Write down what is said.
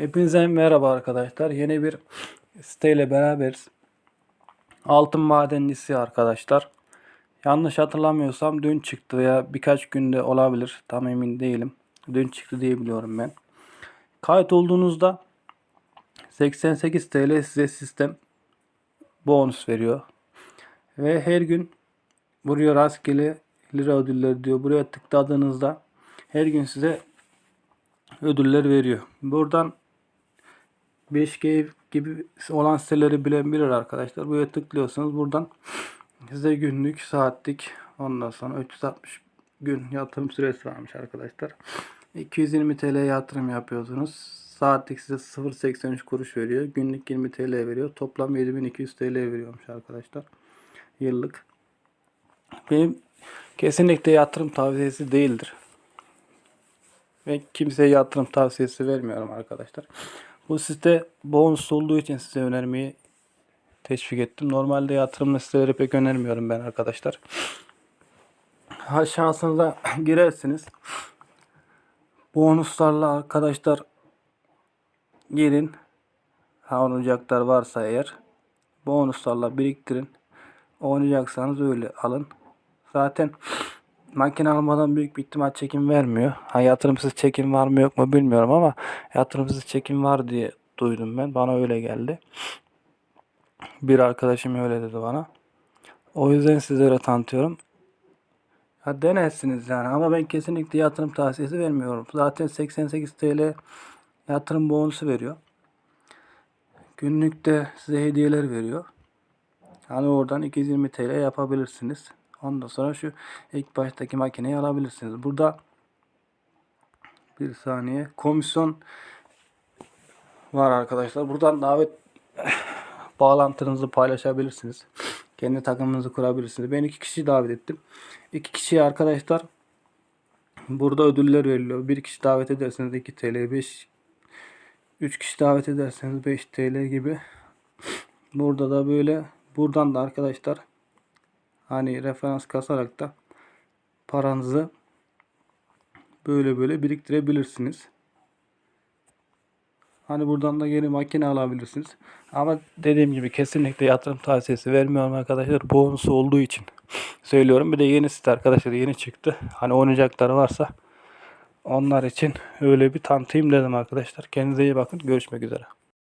Hepinize merhaba arkadaşlar. Yeni bir siteyle beraberiz. Altın madenlisi arkadaşlar. Yanlış hatırlamıyorsam dün çıktı veya birkaç günde olabilir. Tam emin değilim. Dün çıktı diye biliyorum ben. Kayıt olduğunuzda 88 TL size sistem bonus veriyor. Ve her gün buraya rastgele lira ödülleri diyor. Buraya tıkladığınızda her gün size ödüller veriyor. Buradan 5G gibi olan siteleri bilen bilir arkadaşlar. Buraya tıklıyorsanız buradan size günlük, saatlik ondan sonra 360 gün yatırım süresi varmış arkadaşlar. 220 TL yatırım yapıyorsunuz. Saatlik size 0.83 kuruş veriyor. Günlük 20 TL veriyor. Toplam 7200 TL veriyormuş arkadaşlar. Yıllık. Benim kesinlikle yatırım tavsiyesi değildir. Ve kimseye yatırım tavsiyesi vermiyorum arkadaşlar. Bu site bonus olduğu için size önermeyi teşvik ettim. Normalde yatırımlı siteleri pek önermiyorum ben arkadaşlar. Ha şansınıza girersiniz. Bonuslarla arkadaşlar girin. Ha oynayacaklar varsa eğer bonuslarla biriktirin. Oynayacaksanız öyle alın. Zaten makine almadan büyük bir ihtimal çekim vermiyor. Ha yatırımsız çekim var mı yok mu bilmiyorum ama yatırımsız çekim var diye duydum ben. Bana öyle geldi. Bir arkadaşım öyle dedi bana. O yüzden sizlere tanıtıyorum. Ha denersiniz yani ama ben kesinlikle yatırım tavsiyesi vermiyorum. Zaten 88 TL yatırım bonusu veriyor. Günlükte size hediyeler veriyor. Hani oradan 220 TL yapabilirsiniz. Ondan sonra şu ilk baştaki makineyi alabilirsiniz. Burada bir saniye komisyon var arkadaşlar. Buradan davet bağlantınızı paylaşabilirsiniz. Kendi takımınızı kurabilirsiniz. Ben iki kişi davet ettim. İki kişi arkadaşlar burada ödüller veriliyor. Bir kişi davet ederseniz 2 TL, 5 3 kişi davet ederseniz 5 TL gibi. Burada da böyle buradan da arkadaşlar hani referans kasarak da paranızı böyle böyle biriktirebilirsiniz. Hani buradan da yeni makine alabilirsiniz. Ama dediğim gibi kesinlikle yatırım tavsiyesi vermiyorum arkadaşlar. Bonus olduğu için söylüyorum. Bir de yeni site arkadaşlar yeni çıktı. Hani oynayacakları varsa onlar için öyle bir tanıtayım dedim arkadaşlar. Kendinize iyi bakın. Görüşmek üzere.